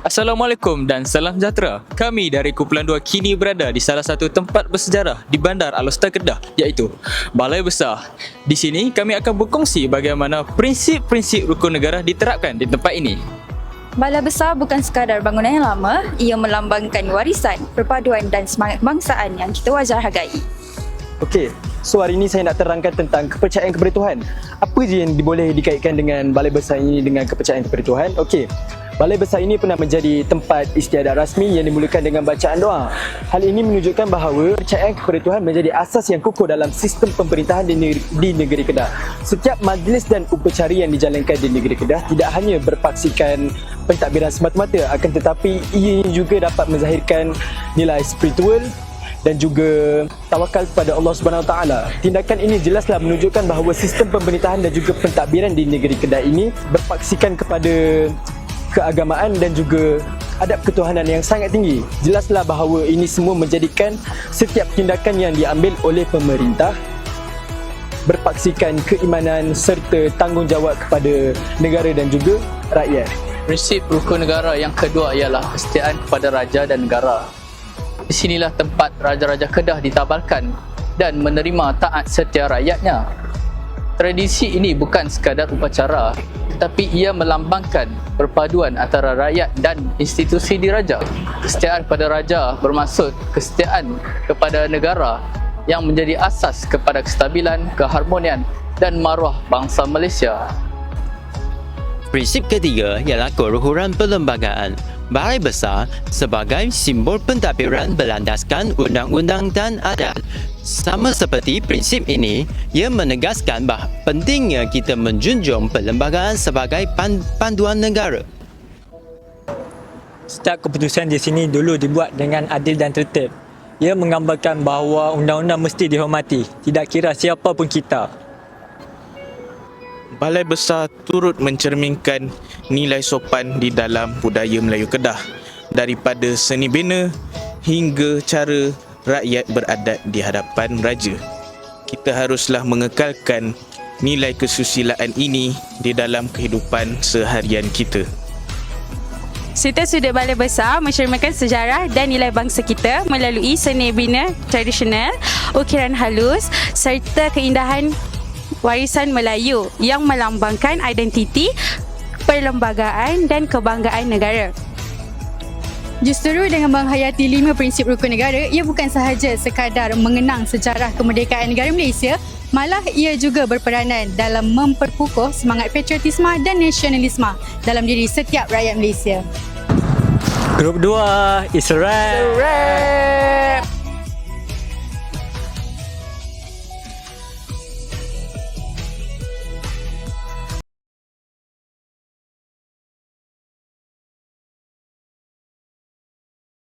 Assalamualaikum dan salam sejahtera. Kami dari Kumpulan 2 kini berada di salah satu tempat bersejarah di Bandar Alostar Kedah iaitu Balai Besar. Di sini kami akan berkongsi bagaimana prinsip-prinsip rukun negara diterapkan di tempat ini. Balai Besar bukan sekadar bangunan yang lama, ia melambangkan warisan, perpaduan dan semangat kebangsaan yang kita wajar hargai. Okey, so hari ini saya nak terangkan tentang kepercayaan kepada Tuhan. Apa je yang boleh dikaitkan dengan balai besar ini dengan kepercayaan kepada Tuhan? Okey, Balai besar ini pernah menjadi tempat istiadat rasmi yang dimulakan dengan bacaan doa. Hal ini menunjukkan bahawa kepercayaan kepada Tuhan menjadi asas yang kukuh dalam sistem pemerintahan di negeri, di negeri Kedah. Setiap majlis dan upacara yang dijalankan di negeri Kedah tidak hanya berpaksikan pentadbiran semata-mata akan tetapi ia juga dapat menzahirkan nilai spiritual dan juga tawakal kepada Allah Subhanahu Taala. Tindakan ini jelaslah menunjukkan bahawa sistem pemerintahan dan juga pentadbiran di negeri Kedah ini berpaksikan kepada keagamaan dan juga adab ketuhanan yang sangat tinggi. Jelaslah bahawa ini semua menjadikan setiap tindakan yang diambil oleh pemerintah berpaksikan keimanan serta tanggungjawab kepada negara dan juga rakyat. Prinsip rukun negara yang kedua ialah kesetiaan kepada raja dan negara. Di sinilah tempat raja-raja Kedah ditabalkan dan menerima taat setia rakyatnya. Tradisi ini bukan sekadar upacara tetapi ia melambangkan perpaduan antara rakyat dan institusi diraja. Kesetiaan kepada raja bermaksud kesetiaan kepada negara yang menjadi asas kepada kestabilan, keharmonian dan maruah bangsa Malaysia. Prinsip ketiga ialah keluhuran perlembagaan. Balai Besar sebagai simbol pentadbiran berlandaskan undang-undang dan adat. Sama seperti prinsip ini, ia menegaskan bahawa pentingnya kita menjunjung perlembagaan sebagai pan- panduan negara. Setiap keputusan di sini dulu dibuat dengan adil dan tertib. Ia menggambarkan bahawa undang-undang mesti dihormati, tidak kira siapa pun kita. Balai Besar turut mencerminkan nilai sopan di dalam budaya Melayu Kedah daripada seni bina hingga cara rakyat beradat di hadapan raja. Kita haruslah mengekalkan nilai kesusilaan ini di dalam kehidupan seharian kita. Serta sudut balai besar mencerminkan sejarah dan nilai bangsa kita melalui seni bina tradisional, ukiran halus serta keindahan warisan Melayu yang melambangkan identiti, perlembagaan dan kebanggaan negara. Justru dengan menghayati lima prinsip rukun negara, ia bukan sahaja sekadar mengenang sejarah kemerdekaan negara Malaysia, malah ia juga berperanan dalam memperkukuh semangat patriotisme dan nasionalisme dalam diri setiap rakyat Malaysia. Grup 2, Israel. Hooray!